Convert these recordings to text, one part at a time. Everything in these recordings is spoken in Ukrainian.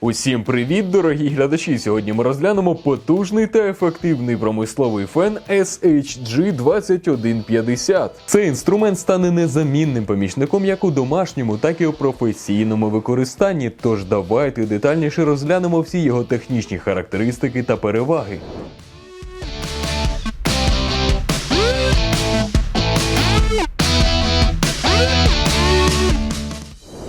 Усім привіт, дорогі глядачі! Сьогодні ми розглянемо потужний та ефективний промисловий фен SHG2150. Цей інструмент стане незамінним помічником як у домашньому, так і у професійному використанні. Тож давайте детальніше розглянемо всі його технічні характеристики та переваги.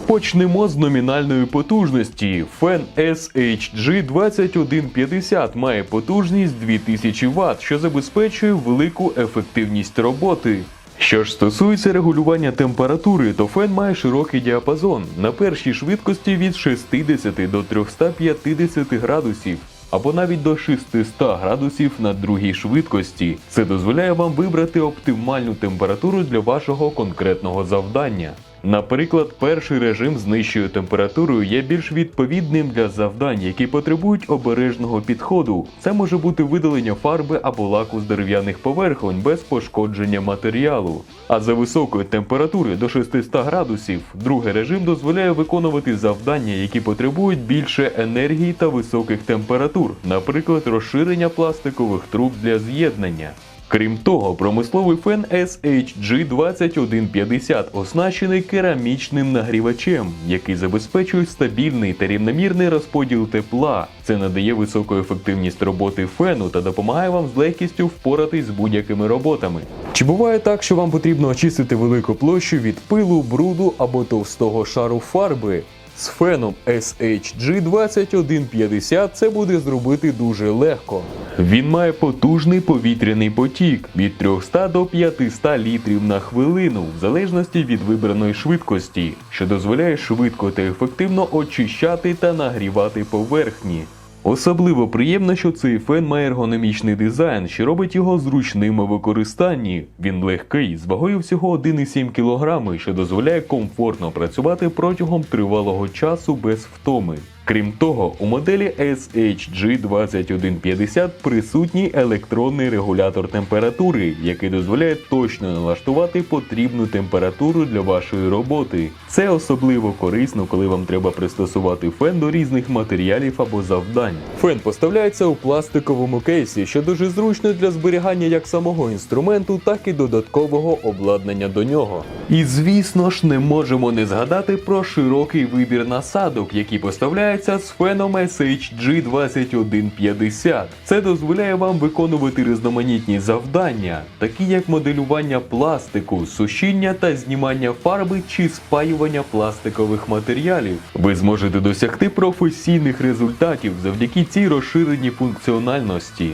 Почнемо з номінальної потужності. Фен SHG2150 має потужність 2000 Вт, що забезпечує велику ефективність роботи. Що ж стосується регулювання температури, то фен має широкий діапазон на першій швидкості від 60 до 350 градусів. Або навіть до 600 градусів на другій швидкості. Це дозволяє вам вибрати оптимальну температуру для вашого конкретного завдання. Наприклад, перший режим з нижчою температурою є більш відповідним для завдань, які потребують обережного підходу. Це може бути видалення фарби або лаку з дерев'яних поверхонь без пошкодження матеріалу. А за високої температури до 600 градусів другий режим дозволяє виконувати завдання, які потребують більше енергії та високих температур, наприклад, розширення пластикових труб для з'єднання. Крім того, промисловий фен SHG2150 оснащений керамічним нагрівачем, який забезпечує стабільний та рівномірний розподіл тепла. Це надає високу ефективність роботи фену та допомагає вам з легкістю впоратись з будь-якими роботами. Чи буває так, що вам потрібно очистити велику площу від пилу, бруду або товстого шару фарби? З феном SHG2150 це буде зробити дуже легко. Він має потужний повітряний потік від 300 до 500 літрів на хвилину, в залежності від вибраної швидкості, що дозволяє швидко та ефективно очищати та нагрівати поверхні. Особливо приємно, що цей фен має ергономічний дизайн, що робить його зручним у використанні. Він легкий, з вагою всього 1,7 кг, що дозволяє комфортно працювати протягом тривалого часу без втоми. Крім того, у моделі SHG2150 присутній електронний регулятор температури, який дозволяє точно налаштувати потрібну температуру для вашої роботи. Це особливо корисно, коли вам треба пристосувати фен до різних матеріалів або завдань. Фен поставляється у пластиковому кейсі, що дуже зручно для зберігання як самого інструменту, так і додаткового обладнання до нього. І звісно ж, не можемо не згадати про широкий вибір насадок, які поставляються з феном SHG2150. Це дозволяє вам виконувати різноманітні завдання, такі як моделювання пластику, сушіння та знімання фарби чи спаювання пластикових матеріалів. Ви зможете досягти професійних результатів завдяки цій розширеній функціональності.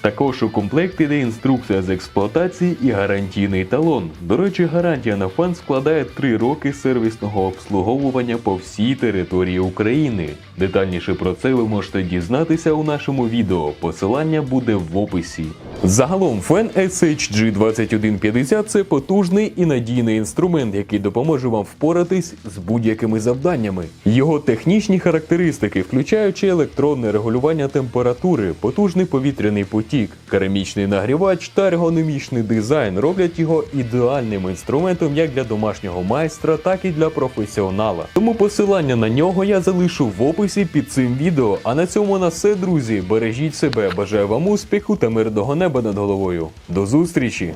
Також у комплекті йде інструкція з експлуатації і гарантійний талон. До речі, гарантія на фан складає 3 роки сервісного обслуговування по всій території України. Детальніше про це ви можете дізнатися у нашому відео. Посилання буде в описі. Загалом фен SHG2150 це потужний і надійний інструмент, який допоможе вам впоратись з будь-якими завданнями. Його технічні характеристики, включаючи електронне регулювання температури, потужний повітряний потік, керамічний нагрівач та ергономічний дизайн, роблять його ідеальним інструментом як для домашнього майстра, так і для професіонала. Тому посилання на нього я залишу в описі під цим відео. А на цьому на все, друзі. Бережіть себе, бажаю вам успіху та мирного неба над головою. До зустрічі!